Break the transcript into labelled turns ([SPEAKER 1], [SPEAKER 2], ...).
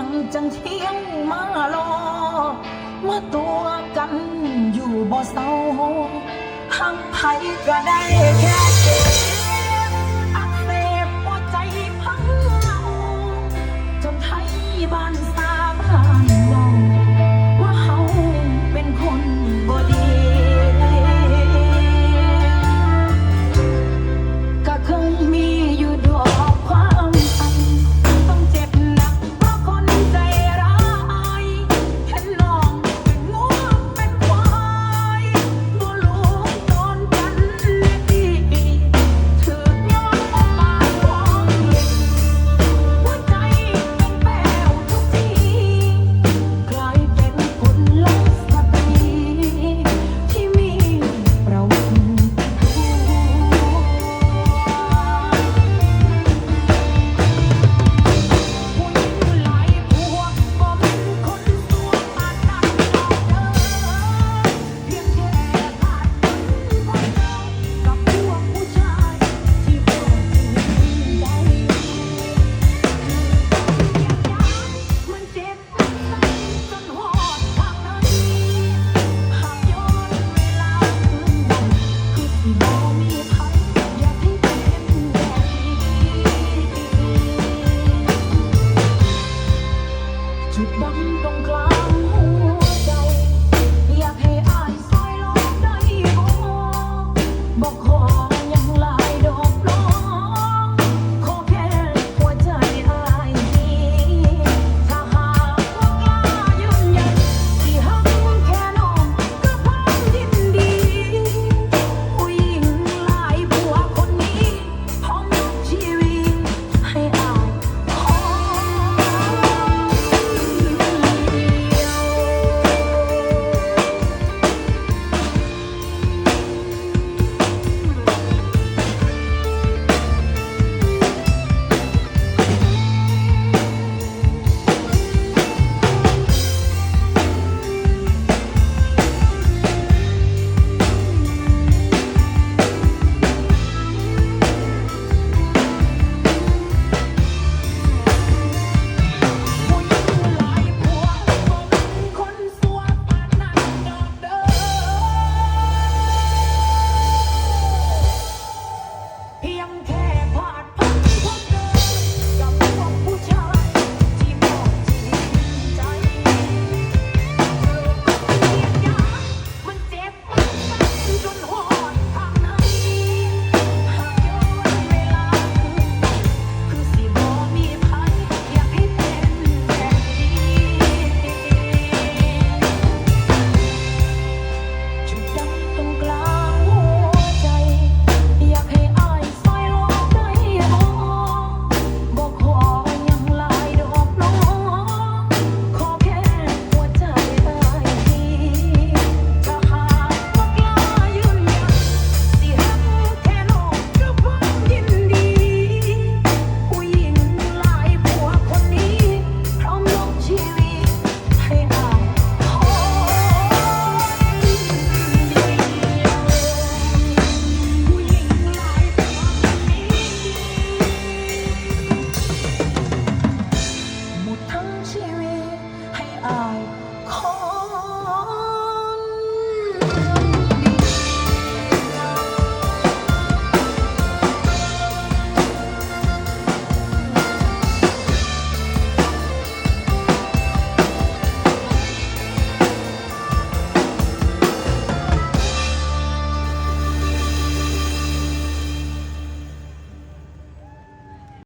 [SPEAKER 1] ังจังเที่ยงมารอมาตัวกันอยู่บ่เศร้าทั้งไผก็ได้แค่ sự đắng trong lá